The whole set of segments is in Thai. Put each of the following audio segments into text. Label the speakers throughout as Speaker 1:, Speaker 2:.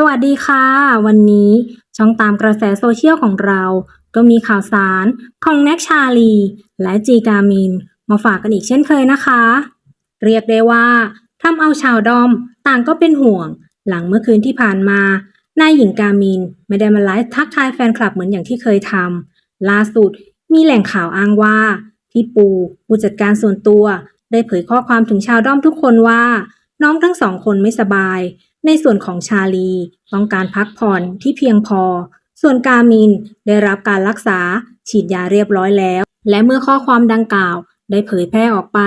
Speaker 1: สวัสดีค่ะ วันนี้ช่องตามกระแสโซเชียลของเรา ก็มีข่าวสารของแน็กชาลี และจีกามิน มาฝากกันอีกเช่นเคยนะคะ เรียกได้ว่าทำเอาชาวดอมต่างก็เป็นห่วง หลังเมื่อคืนที่ผ่านมานายหญิงกามิน ไม่ได้มาไลฟ์ทักทายแฟนคลับเหมือนอย่างที่เคยทำล่าสุดมีแหล่งข่าวอ้างว่าพี่ปูผู้จัดการส่วนตัวได้เผยข้อความถึงชาวด้อมทุกคนว่า น้องทั้งสองคนไม่สบาย ในส่วนของชาลี ต้องการพักผ่อนที่เพียงพอ ส่วนกามินได้รับการรักษาฉีดยาเรียบร้อยแล้ว และเมื่อข้อความดังกล่าว ได้เผยแพร่ออกไป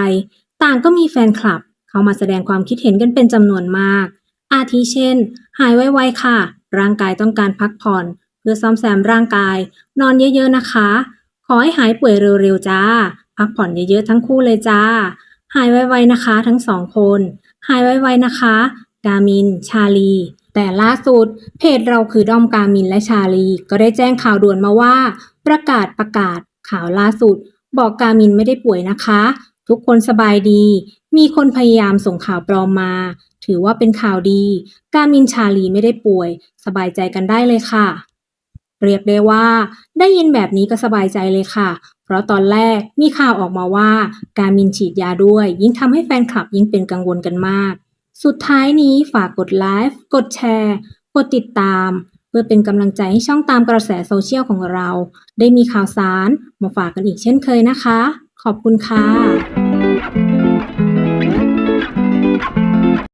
Speaker 1: ต่างก็มีแฟนคลับ เข้ามาแสดงความคิดเห็นกันเป็นจำนวนมาก อาทิเช่น หายไวๆค่ะ ร่างกายต้องการพักผ่อน เพื่อซ่อมแซมร่างกาย นอนเยอะๆนะคะ ขอให้หายป่วยเร็วๆจ้า พักผ่อนเยอะๆทั้งคู่เลยจ้า หายไวๆนะคะ ทั้งสองคน หายไวๆนะคะ กามิน ชาลี แต่ล่าสุด เพจเราคือด้อมกามินและชาลี ก็ได้แจ้งข่าวด่วนมาว่า ประกาศประกาศข่าวล่าสุด บอกกามินไม่ได้ป่วยนะคะ ทุกคนสบายดี มีคนพยายามส่งข่าวปลอมมา ถือว่าเป็นข่าวดี กามินชาลีไม่ได้ป่วย สบายใจกันได้เลยค่ะ เรียกได้ว่า ได้ยินแบบนี้ก็สบายใจเลยค่ะ เพราะตอนแรกมีข่าวออกมาว่า การมินฉีดยาด้วย ยิ่งทำให้แฟนคลับยิ่งเป็นกังวลกันมาก สุดท้ายนี้ฝากกดไลค์กดแชร์ กดติดตาม เพื่อเป็นกำลังใจให้ช่องตามกระแสโซเชียลของเรา ได้มีข่าวสารมาฝากกันอีกเช่นเคยนะคะ ขอบคุณค่ะ